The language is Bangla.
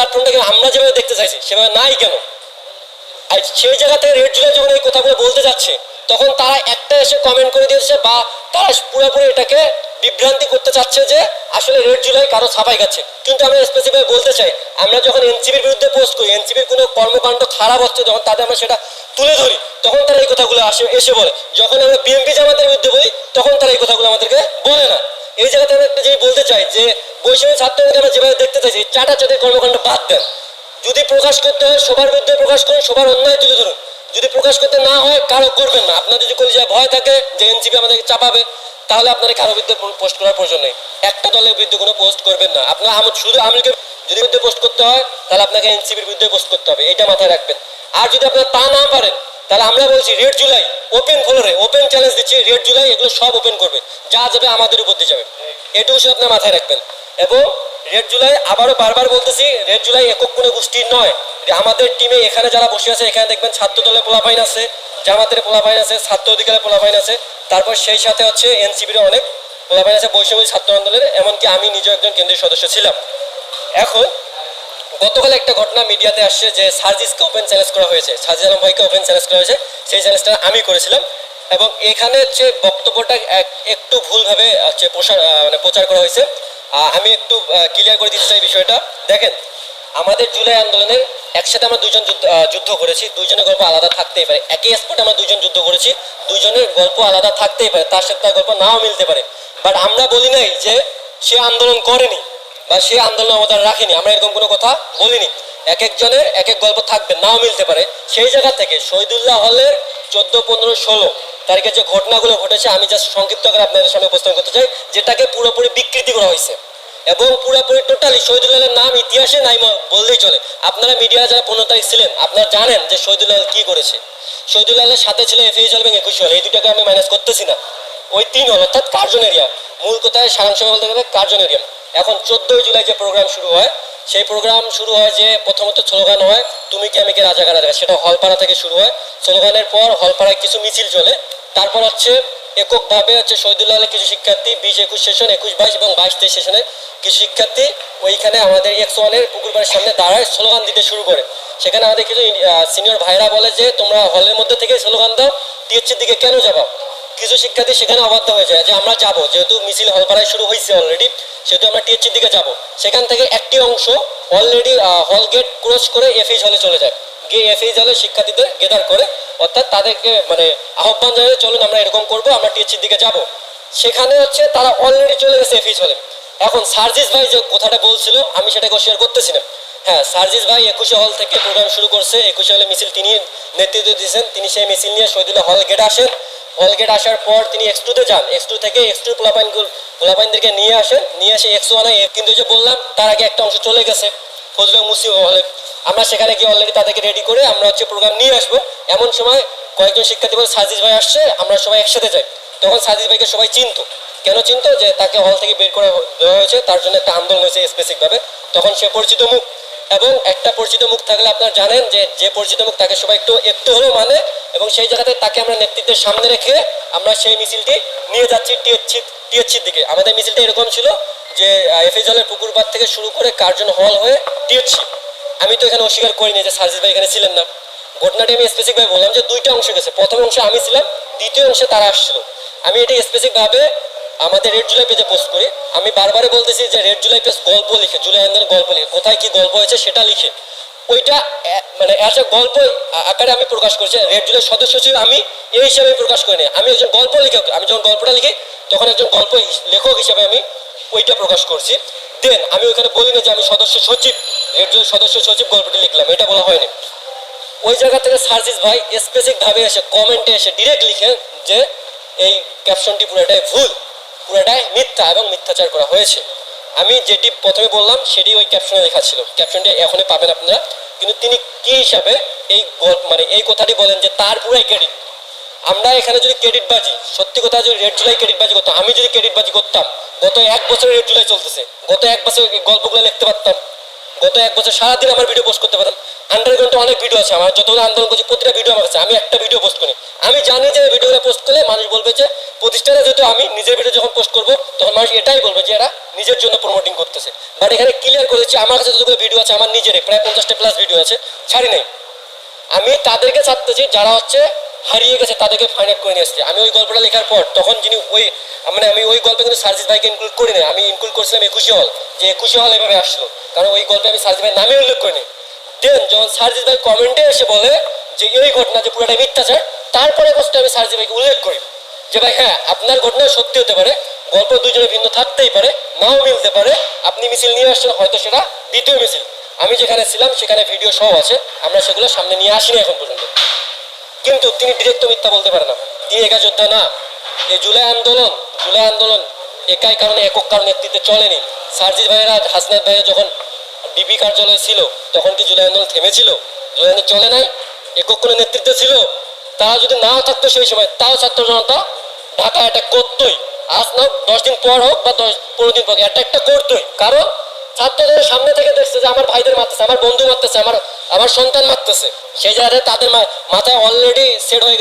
প্ল্যাটফর্মটাকে আমরা যেভাবে দেখতে চাইছি, সেভাবে নাই কেন? আর সেই জায়গা থেকে রেড জুলাই যখন এই কথাগুলো বলতে যাচ্ছে, তখন তারা একটা এসে কমেন্ট করে দিয়েছে বা তারা পুরোপুরি এটাকে বিভ্রান্তি করতে চাচ্ছে যে আসলে রেড জুলাই কারও ছাপাই গেছে। কিন্তু আমরা স্পেসিফাই বলতে চাই, আমরা যখন এনসিবির বিরুদ্ধে পোস্ট করি এনসিবির কোনো কর্মকাণ্ড খারাপ হচ্ছে, যখন তাদের আমরা সেটা তুলে ধরি, তখন তারা এই কথাগুলো আসে, এসে বলে। যখন আমরা বিএনপি জামাতের বিরুদ্ধে বলি, তখন তারা এই কথাগুলো আমাদেরকে বলে না। এই জায়গাতে আমি একটা জিনিস বলতে চাই যে বৈষম্য ছাত্রদেরকে আমরা যেভাবে দেখতে চাইছি চাটা চাটের কর্মকাণ্ড বাদ দেন। যদি প্রকাশ করতে হয়, সবার বিরুদ্ধে প্রকাশ করুন, সবার অন্যায় তুলে ধরুন। যদি প্রকাশ করতে না হয়, কারও করবেন না। আপনার যদি কলিজায় ভয় থাকে যে এনসিপি আমাদেরকে চাপাবে, তাহলে আপনার কারও বিরুদ্ধে পোস্ট করার প্রয়োজন নেই। একটা দলের বিরুদ্ধে কোনো পোস্ট করবেন না। আপনার শুধু আমেরিকার যদি বিরুদ্ধে পোস্ট করতে হয়, তাহলে আপনাকে এনসিপির বিরুদ্ধে পোস্ট করতে হবে। এটা মাথায় রাখবেন। আর যদি আপনার তা না পারেন তাহলে আমরা বলছি রেড জুলাই ওপেন ফ্লোরে ওপেন চ্যালেঞ্জ দিচ্ছি রেড জুলাই এগুলো সব ওপেন করবে। যা যাবে আমাদের উপর দিয়ে যাবে। এটুকু শুধু আপনার মাথায় রাখবেন। এবং রেড জুলাই আবারও বারবার বলতেছি রেড জুলাই একক কোনো গোষ্ঠীর নয়। আমাদের টিমে এখানে যারা বসে আছে, এখানে দেখবেন ছাত্র দলের পোলাপাইন আছে, জামাতের পোলাপাইন আছে, ছাত্র অধিকারের পোলাপাইন আছে। তারপর সেই সাথে হচ্ছে এনসিপির অনেক পোলাপাইন আছে বৈষম্য ছাত্র আন্দোলনের, এমনকি আমি নিজেও একজন কেন্দ্রীয় সদস্য ছিলাম। এখন গতকাল একটা ঘটনা মিডিয়াতে আসছে যে সার্জিসকে ওপেন চ্যালেঞ্জ করা হয়েছে, সার্জিস আলম ভাইকে ওপেন চ্যালেঞ্জ করা হয়েছে, সেই চ্যালেঞ্জটা আমি করেছিলাম এবং এখানে হচ্ছে বক্তব্যটা একটু ভুলভাবে, হচ্ছে প্রসার মানে প্রচার করা হয়েছে আমি একটু ক্লিয়ার করে দিতে চাই বিষয়টা। দেখেন, আমাদের জুলাই আন্দোলনের একসাথে আমরা দুজন যুদ্ধ করেছি, দুইজনের গল্প আলাদা থাকতেই পারে। একই স্পটে আমরা দুজন যুদ্ধ করেছি দুজনের গল্প আলাদা থাকতেই পারে, তার সাথে তার গল্প নাও মিলতে পারে। বাট আমরা বলি নাই যে সে আন্দোলন করেনি। বা সে আন্দোলন অবদান রাখেনি। আমরা এরকম কোনো কথা বলিনি। এক একজনের এক এক গল্প থাকবে, নাও মিলতে পারে। সেই জায়গা থেকে শহীদুল্লাহ হলের চোদ্দ, পনেরো, ষোলো তারিখে যে ঘটনাগুলো ঘটেছে, আমি জাস্ট সংক্ষিপ্ত করে আপনাদের সামনে উপস্থাপন করতে চাই, যেটাকে পুরোপুরি বিকৃতি করা হয়েছে। এবং পুরোপুরি টোটালি শহীদুল্লাহের নাম ইতিহাসে নাই বললেই চলে। আপনারা মিডিয়া যারা পনেরো তারিখ ছিলেন, আপনারা জানেন যে শহীদুল্লাহ কি করেছে। শহীদুল্লাহের সাথে ছিল এফএইচ হল এবং একুশ হল। এই দুটাকে আমি মাইনাস করতেছি না। ওই তিন হল, অর্থাৎ কার্জন এরিয়া মূল কোথায় সারাংশ বলতে গেলে কার্জন এরিয়া এখন চোদ্দই জুলাই যে প্রোগ্রাম শুরু হয়, সেই প্রোগ্রাম শুরু হয় যে প্রথমত স্লোগান হয়, তুমি কি, আমি কে রাজাকার রাজাকার সেটা হলপাড়া থেকে শুরু হয়। স্লোগানের পর হলপাড়ায় কিছু মিছিল চলে। তারপর হচ্ছে এককভাবে হচ্ছে শহীদুল্লাহ কিছু শিক্ষার্থী, বিশ একুশ সেশন, একুশ বাইশ এবং বাইশ তেইশ সেশনের কিছু শিক্ষার্থী ওইখানে আমাদের এক্স ওয়ানের পুকুর বাড়ির সামনে দাঁড়ায় স্লোগান দিতে শুরু করে। সেখানে আমাদের কিছু সিনিয়র ভাইরা বলে যে, তোমরা হলের মধ্যে থেকে স্লোগান দাও টিএসসির দিকে কেন যাবা? কিছু শিক্ষার্থী সেখানে অবাধ্য হয়ে যায় যে আমরা যাব। যেহেতু মিছিল হলপাড়ায় শুরু হয়েছে অলরেডি সেহেতু আমরা টিএসসির দিকে যাব। সেখান থেকে একটি অংশ অলরেডি হল গেট ক্রস করে এফএইচ হলে চলে যায়। গিয়ে এফএইচ হলে শিক্ষার্থীদের গেদার করে, অর্থাৎ তাদেরকে মানে আহ্বান জানিয়ে চলুন আমরা এরকম করব, আমরা টিএসসির দিকে যাব। সেখানে হচ্ছে তারা অলরেডি চলে গেছে এফএইচ হলে এখন সার্জিস ভাই যে কথাটা বলছিল, আমি সেটাকে শেয়ার করতেছি না। হ্যাঁ সার্জিস ভাই একুশে হল থেকে প্রোগ্রাম শুরু করছে, একুশে হলে মিছিল, তিনি নেতৃত্ব দিয়েছেন, তিনি সেই মিছিল নিয়ে শহীদুল্লাহ হল গেট আসেন। হল গেট আসার পর তিনি এক্স টুতে যান। এক্স টু থেকে এক্স টু পোলাপাইন পোলাপাইনদেরকে নিয়ে আসেন নিয়ে এসে এক্স ওয়ানে কিন্তু যে বললাম, তার আগে একটা অংশ চলে গেছে। ফজলুল মুসিম হলে। আমরা সেখানে গিয়ে অলরেডি তাদেরকে রেডি করে আমরা হচ্ছে প্রোগ্রাম নিয়ে আসব। এমন সময় কয়েকজন শিক্ষার্থী বলে সাজিজ ভাই আসছে, আমরা সবাই একসাথে যাই। তখন সাজিজ ভাইকে সবাই চিনতো। কেন চিনত? যে তাকে হল থেকে বের করে দেওয়া হয়েছে। তার জন্য একটা আন্দোলন হয়েছে স্পেসিফিকভাবে তখন সে পরিচিত মুখ। এবং একটা পরিচিত মুখ থাকলে আপনারা জানেন যে যে পরিচিত মুখ তাকে সবাই একটু একটু হলেও মানে এবং সেই জায়গাতে তাকে আমরা নেতৃত্বের সামনে রেখে আমরা সেই মিছিলটি নিয়ে যাচ্ছি টিএসসি টিএসসির দিকে। আমাদের মিছিলটা এরকম ছিল যে এফএ জলের পুকুর পাড় থেকে শুরু করে কার্জন হল হয়ে টিএসসি আমি তো এখানে অস্বীকার করিনি যে সার্জিস ভাই এখানে ছিলেন না। ঘটনাটি আমি স্পেসিফিকভাবে বললাম যে দুইটা অংশ গেছে। প্রথম অংশে আমি ছিলাম, দ্বিতীয় অংশে তারা আসছিল। আমি এটা স্পেসিফিকভাবে আমাদের রেড জুলাই পেজে পোস্ট করি। আমি বারবারে বলতেছি যে রেড জুলাই পেজ গল্প লিখে জুলাই আন্দোলনের গল্প লিখে, কোথায় কি গল্প হয়েছে সেটা লিখে। ওইটা মানে অ্যাজ এ গল্প আকারে আমি প্রকাশ করছি। রেড জুলাই সদস্য ছিল আমি, এই হিসাবে প্রকাশ করিনি। আমি একজন গল্প লেখক, আমি যখন গল্পটা লিখি, তখন একজন গল্প লেখক হিসাবে আমি ওইটা প্রকাশ করছি। দেন আমি ওইখানে বলি না যে আমি সদস্য সচিব রেড জুলাই সদস্য সচিব গল্পটি লিখলাম, এটা বলা হয়নি। ওই জায়গা থেকে সার্জিস ভাই স্পেসিফিকভাবে এসে কমেন্টে এসে ডিরেক্ট লিখে যে এই ক্যাপশনটি পুরোটাই ভুল। পুরোটাই মিথ্যা এবং মিথ্যাচার করা হয়েছে। আমি যেটি প্রথমে বললাম, সেটি ওই ক্যাপশনে লেখা ছিল। ক্যাপশনটি এখনই পাবেন আপনারা। কিন্তু তিনি কি হিসাবে এই মানে এই কথাটি বলেন যে তার পুরাই ক্রেডিট আমরা এখানে যদি ক্রেডিট বাজি, সত্যি কথা যদি রেড জুলাই ক্রেডিট বাজি করতাম, আমি যদি ক্রেডিট বাজি করতাম, গত এক বছর রেড জুলাই চলতেছে। গত এক বছর গল্পগুলো লিখতে পারতাম। গত এক বছর সারাদিন আমার ভিডিও পোস্ট করতে পারতাম। আন্ডারগ্রাউন্ডে অনেক ভিডিও আছে। আমার যতগুলো আন্দোলন করছি, প্রতিটা ভিডিও আমার কাছে। আমি একটা ভিডিও পোস্ট করি। আমি জানি যে ভিডিওটা পোস্ট করলে মানুষ বলবে যে, প্রতিষ্ঠানে যেহেতু আমি নিজের ভিডিও যখন পোস্ট করব, তখন মানুষ এটাই বলবে যে, এরা নিজের জন্য প্রমোটিং করতেছে। বাট এখানে ক্লিয়ার করেছি, আমার কাছে যতগুলো ভিডিও আছে, আমার নিজেরই, প্রায় পঞ্চাশটা প্লাস ভিডিও আছে। ছাড়ি নাই। আমি তাদেরকে ছাড়তেছি, যারা হচ্ছে হারিয়ে গেছে, তাদেরকে আউট করে নিয়ে আসছি। আমি ওই গল্পটা লেখার পর, তখন যিনি ওই মানে আমি ওই গল্পে কিন্তু সার্জিস ভাইকে ইনক্লুড করি না আমি ইনক্লুড করছিলাম একুশে হল, যে একুশে হল এভাবে আসলো। কারণ ওই গল্পে আমি সার্জিস ভাই নামে উল্লেখ করিনি। দেন যখন সার্জিস ভাই কমেন্টে এসে বলে যে এই ঘটনা যে পুরোটা মিথ্যাচার, তারপরে কষ্ট আমি সার্জিস ভাইকে উল্লেখ করি। যে ভাই হ্যাঁ আপনার ঘটনা সত্যি হতে পারে, গল্প দুজনে ভিন্ন থাকতেই পারে, নাও মিলতে পারে, আপনি মিছিল নিয়ে আসছেন, হয়তো সেটা দ্বিতীয় মিছিল। আমি যেখানে ছিলাম, সেখানে ভিডিও সহ আছে, আমরা সেগুলো সামনে নিয়ে আসিনি এখন পর্যন্ত। কিন্তু তিনি ডিরেক্ট মিথ্যা বলতে পারে না। তিনি একা যোদ্ধা না। এই জুলাই আন্দোলন জুলাই আন্দোলন একাই কারণে, একক কারণ নেতৃত্বে চলেনি। সার্জিস ভাইয়েরা, হাসনাত ভাইয়েরা যখন ডিবি কার্যালয়ে ছিল, তখন কি জুলাই আন্দোলন থেমেছিল? জুলাই আন্দোলন চলে নাই? একক কোনো নেতৃত্ব ছিল। তারা যদি নাও থাকতো সেই সময়, তাও ছাত্র জনতা ঢাকা অ্যাটাক করতোই। আজ না দশ দিন পর হোক বা দশ, পনেরো দিন পর অ্যাটাকটা করতোই। কারণ ছাত্রদের সামনে থেকে দেখছে যে আমার ভাইদের মারতেছে, আমার বন্ধু মারতেছে, আমার আমার সন্তান মারতেছে। সেই জায়গায় তাদের মাথায় অলরেডি সেট হয়ে গেছে